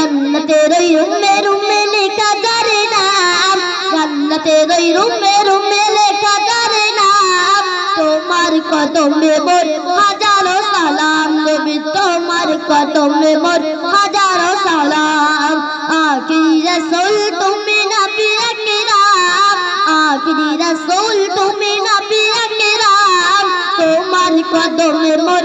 জান্নাতের ওই রুমে রুমে লেখা যার নাম, জান্নাতের ওই রুমে রুমে লেখা যার নাম, তোমার কদমে মোর হাজারো সালাম, নবী তোমার কদমে মোর হাজারো সালাম। আখিরি রাসূল, তুমি নবী আকরাম। আখিরি রাসূল, তুমি নবী আকরাম। তোমার কদমে মোর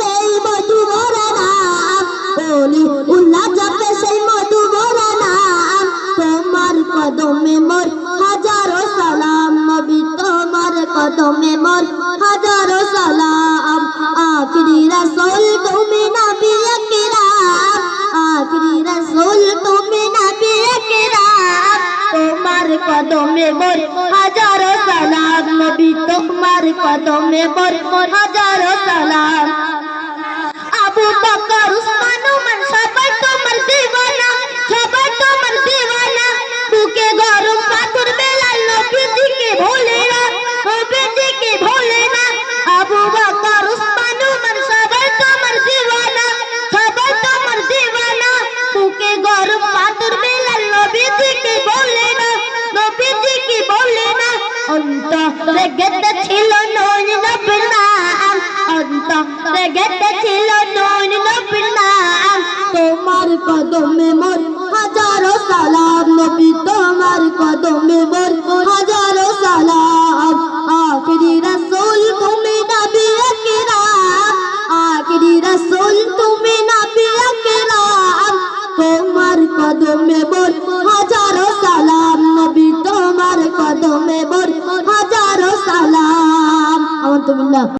বলি উল্লাহ ঝপে সেই মধু ভরা নাম তোমার কদমে মোর হাজারো সালাম, নবী তোমার কদমে মোর হাজারো সালাম। আখরি রাসূল তুমি নবী আকরাম আখরি রাসূল তুমি নবী আকরাম তোমার কদমে মোর হাজারো সালাম, নবী তোমার কদমে মোর হাজারো সালাম। আবু বকর অন্তরে গেতে ছিল নয় নবীর নাম। অন্তরে গেতে ছিল নয় নবীর নাম। তোমার কদমে মোর হাজারো সালাম, নবী তোমার কদমে মোর হাজারো সালাম। আখরি রাসূল তুমি নবী আকরাম আখরি রাসূল তুমি নবী আকরাম তোমার কদমে মোর আলহামদুলিল্লাহ